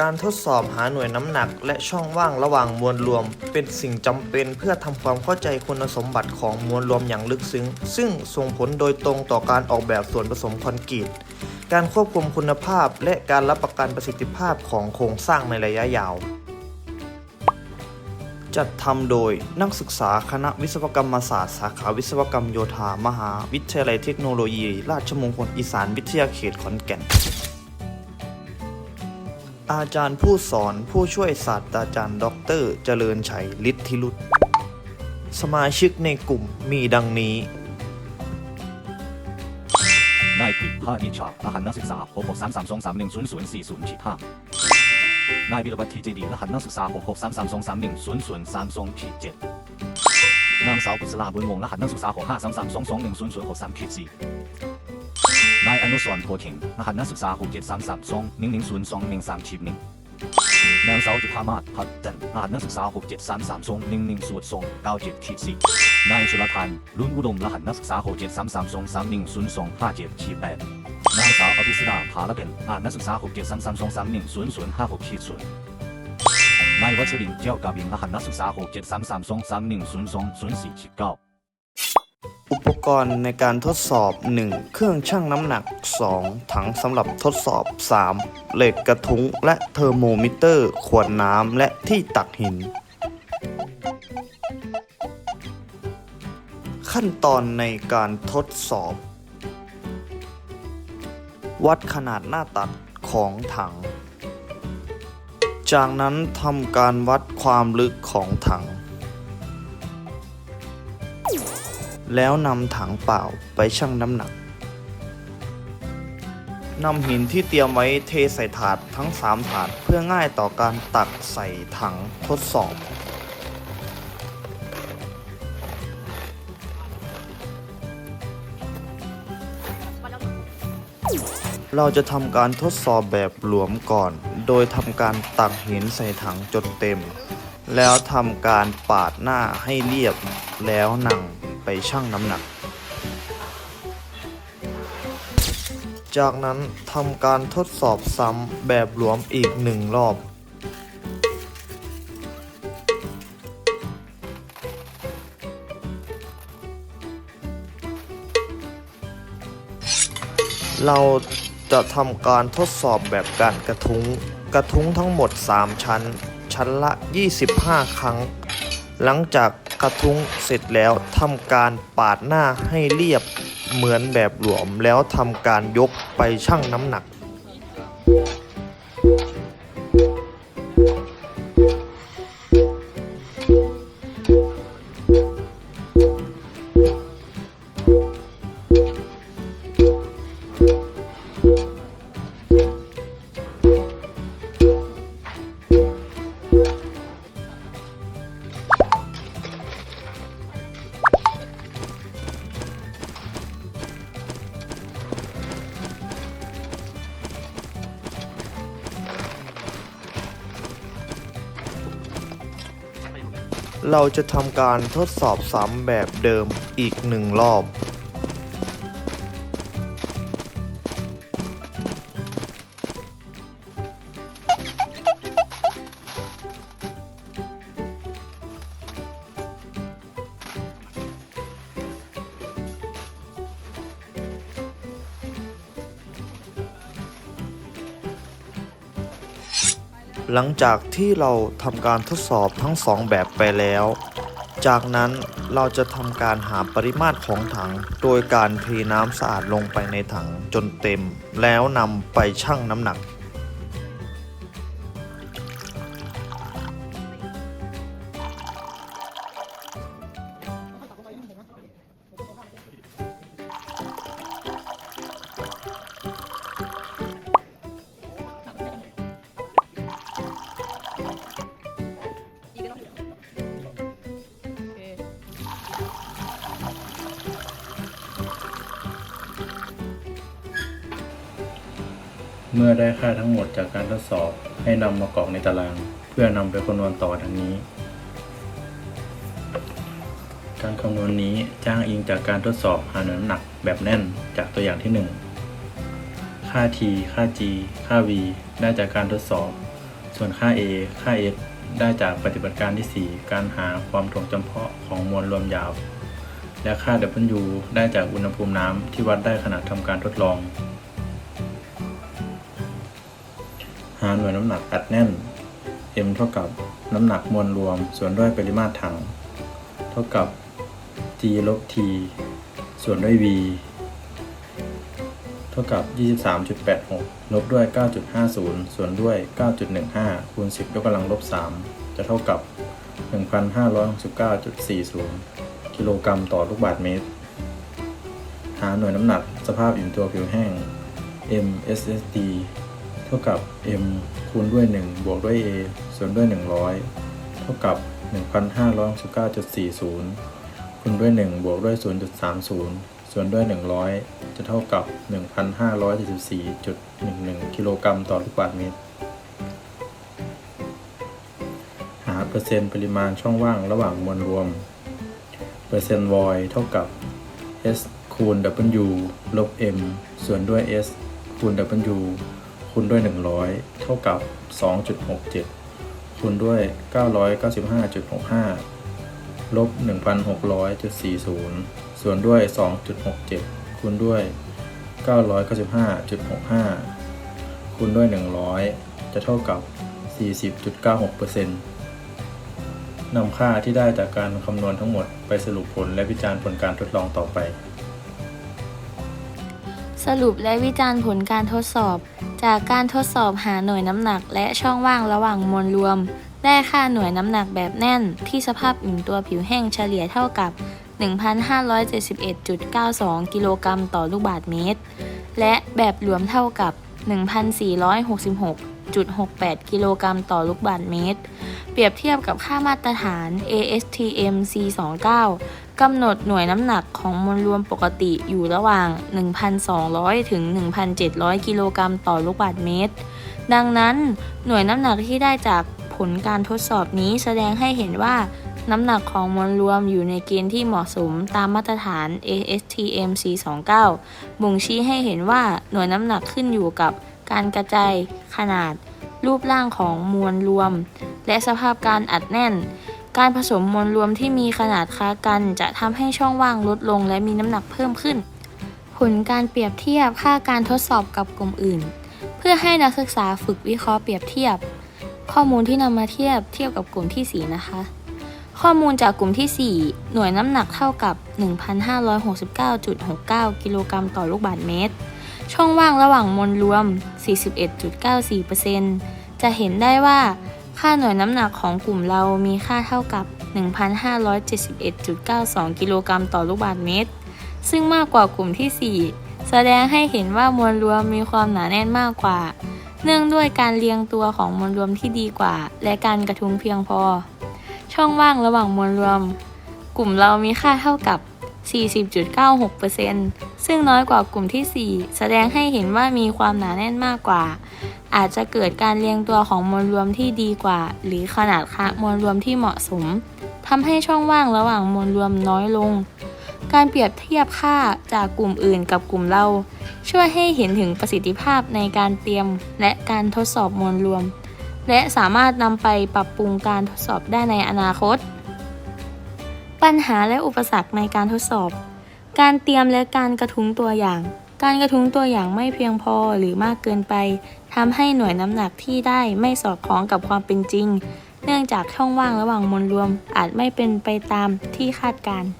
การทดสอบหาหน่วยน้ำหนัก และช่องว่างระหว่างมวลรวม เป็นสิ่งจำเป็นเพื่อทำความเข้าใจคุณสมบัติของมวลรวมอย่างลึกซึ้ง ซึ่งส่งผลโดยตรงต่อการออกแบบส่วนผสมคอนกรีตการควบคุมคุณภาพ และการรับประกันประสิทธิภาพของโครงสร้างในระยะยาว จัดทำโดยนักศึกษาคณะวิศวกรรมศาสตร์ สาขาวิศวกรรมโยธา มหาวิทยาลัยเทคโนโลยี ราชมงคลอีสานวิทยาเขตขอนแก่น อาจารย์ผู้สอนผู้ช่วยศาสตราจารย์ดอกเตอรเจริญชัยฤทธิรุตสมาชิกในกลุ่มมีดังนี้ นายผิดภาควิชารหัสนักศึกษา6 6 3 3 2 3 1 0 0 4 0ผิดห้านายวิรวัตทีเจดีรหัสนักศึกษา6 6 3 3 2 3 1 0 0 3 2ผิดเจ็ดนางสาวบุษราบุญวงศ์รหัสนักศึกษา6 5 3 3 2 2 1 0 0 6 3ผิด4 นายอนุสรณ์โพเข่งรหัสนักศึกษา6 7 3 3 2 1 1 0 2 1 3ผิดหนึ่งนางสาวจุธามาศพัฒน์จันรหัสนักศึกษา6 7 3 3 2 1 1 0 2 9 7ผิดสี่นายสุรทันรุ่นอุดมรหัสนักศึกษา6 7 3 3 2 3 1 0 2 5 7ขีด8นางสาวอภิสดาภาละเป็นอ่านนักศึกษา6 7 3 3 2 3 1 0 0 5 6ขีดศูนย์นายวัชรินทร์เจ้ากาบินรหัสนักศึกษา6 7 3 3 2 3 1 0 2 0 4ขีด9อุปก กรณ์ในการทดสอบ 1. เครื่องชั่งน้ำหนัก 2. ถังสำหรับทดสอบ 3. เหล็กกระทุ้งและเทอร์โมมิเตอร์ ขวดน้ำและที่ตักหิน ขั้นตอนในการทดสอบ วัดขนาดหน้าตัดของถัง จากนั้นทำการวัดความลึกของถัง แล้วนำถังเปล่าไปชั่งน้ำหนักนำหินที่เตรียมไว้เทใส่ถาดทั้ง 3 ถาดเพื่อง่ายต่อการตักใส่ถังทดสอบ เราจะทำการทดสอบแบบหลวมก่อน โดยทำการตักหินใส่ถังจนเต็ม แล้วทำการปาดหน้าให้เรียบแล้วนั่ง ไปชั่งน้ำหนัก จากนั้นทำการทดสอบซ้ำแบบหลวมอีกหนึ่งรอบเราจะทำการทดสอบแบบการกระทุ้ง กระทุ้งทั้งหมด 3 ชั้น ชั้นละ 25 ครั้ง หลังจาก กระทุ้งเสร็จแล้วทำการปาดหน้าให้เรียบเหมือนแบบหลวมแล้วทำการยกไปชั่งน้ำหนัก เราจะทำการทดสอบซ้ำแบบเดิมอีกหนึ่งรอบ หลังจากที่เราทำการทดสอบทั้งสองแบบไปแล้ว จากนั้นเราจะทำการหาปริมาตรของถัง โดยการเทน้ำสะอาดลงไปในถังจนเต็ม แล้วนำไปชั่งน้ำหนัก เมื่อได้ค่าทั้งหมดจากการทดสอบให้นำมากรอกในตาราง เพื่อนำไปคำนวณต่อดังนี้ การคำนวณนี้จ้างอิงจากการทดสอบหาน้ำหนักแบบแน่นจากตัวอย่างที่ 1 ค่า t ค่า g ค่า v ได้จากการทดสอบ ส่วนค่า A ค่า S ได้จากปฏิบัติการที่ 4 การหาความถ่วงจำเพาะของมวลรวมยาบและค่า W ได้จากอุณหภูมิน้ำที่วัดได้ขณะทำการทดลอง หาหน่วยน้ำหนักอัดแน่น M เท่ากับน้ำหนักมวลรวม ส่วนด้วยปริมาตรถัง เท่ากับ G ลบ T ส่วนด้วย V เท่ากับ 23.86 ลบด้วย 9.50 ส่วนด้วย 9.15 คูณ 10 ยกกำลังลบ 3 จะเท่ากับ 1,569.40 กิโลกรัมต่อลูกบาศก์เมตร หาหน่วยน้ำหนักสภาพอิ่มตัวผิวแห้ง M SSD ท่ากับ M คูณด้วย 1 บวกด้วย A ส่วนด้วย 100 เท่ากับ 1,569.40 คูณด้วย 1 บวกด้วย 0.30 ส่วนด้วย 100 จะเท่ากับ 1,574.11 กิโลกรัมต่อลูกบาศก์เมตร หาเปอร์เซ็นต์ปริมาณช่องว่างระหว่างมวลรวม เปอร์เซ็นต์ void เท่ากับ S คูณ W ลบ M ส่วนด้วย S คูณ W คูณด้วย 100 เท่ากับ 2.67 คูณด้วย 995.65 ลบ 1,600.40 ส่วนด้วย 2.67 คูณด้วย 995.65 คูณด้วย 100 จะเท่ากับ 40.96%นำค่าที่ได้จากการคำนวณทั้งหมดไปสรุปผลและวิจารณ์ผลการทดลองต่อไป สรุปและวิจารณ์ผลการทดสอบ จากการทดสอบหาหน่วยน้ำหนัก และช่องว่างระหว่างมวลรวม ได้ค่าหน่วยน้ำหนักแบบแน่น ที่สภาพอิ่มตัวผิวแห้งเฉลี่ยเท่ากับ 1,571.92 กิโลกรัมต่อลูกบาศก์เมตร และแบบรวมเท่ากับ 1,466.68 กิโลกรัมต่อลูกบาศก์เมตร เปรียบเทียบกับค่ามาตรฐาน ASTM C29 กำหนดหน่วยน้ำหนักของมวลรวมปกติอยู่ระหว่าง 1,200 ถึง 1,700 กิโลกรัมต่อลูกบาศก์เมตร ดังนั้นหน่วยน้ำหนักที่ได้จากผลการทดสอบนี้แสดงให้เห็นว่าน้ำหนักของมวลรวมอยู่ในเกณฑ์ที่เหมาะสมตามมาตรฐาน ASTM C29 บ่งชี้ให้เห็นว่าหน่วยน้ำหนักขึ้นอยู่กับการกระจายขนาดรูปร่างของมวลรวม และสภาพการอัดแน่น การผสมมวลรวมที่มีขนาดค้ากันจะทำให้ช่องว่างลดลงและมีน้ำหนักเพิ่มขึ้น ผลการเปรียบเทียบค่าการทดสอบกับกลุ่มอื่น เพื่อให้นักศึกษาฝึกวิเคราะห์เปรียบเทียบ ข้อมูลที่นำมาเทียบเทียบกับกลุ่มที่ 4 นะคะ ข้อมูลจากกลุ่มที่ 4 หน่วยน้ำหนักเท่ากับ 1,569.69 กิโลกรัมต่อลูกบาศก์เมตร ช่องว่างระหว่างมวลรวม 41.94%จะเห็นได้ว่า ค่าหน่วยน้ำหนักของกลุ่มเรามีค่าเท่ากับ 1,571.92 กิโลกรัมต่อลูกบาศก์เมตร ซึ่งมากกว่ากลุ่มที่ 4 แสดงให้เห็นว่ามวลรวมมีความหนาแน่นมากกว่า เนื่องด้วยการเรียงตัวของมวลรวมที่ดีกว่า และการกระทุ้งเพียงพอ ช่องว่างระหว่างมวลรวม กลุ่มเรามีค่าเท่ากับ 40.96%ซึ่งน้อยกว่ากลุ่มที่ 4 แสดงให้เห็นว่ามีความหนาแน่นมากกว่า อาจจะเกิดการเรียงตัวของมวลรวมที่ดีกว่า หรือขนาดค่ามวลรวมที่เหมาะสมทำให้ช่องว่างระหว่างมวลรวมน้อยลง การเปรียบเทียบค่าจากกลุ่มอื่นกับกลุ่มเรา ช่วยให้เห็นถึงประสิทธิภาพในการเตรียมและการทดสอบมวลรวม และสามารถนำไปปรับปรุงการทดสอบได้ในอนาคต ปัญหาและอุปสรรคในการทดสอบ การเตรียมและการกระทุ้งตัวอย่าง การกระทุ้งตัวอย่างไม่เพียงพอหรือมากเกินไป ทำให้หน่วยน้ำหนักที่ได้ไม่สอดคล้องกับความเป็นจริง เนื่องจากช่องว่างระหว่างมวลรวมอาจไม่เป็นไปตามที่คาดการณ์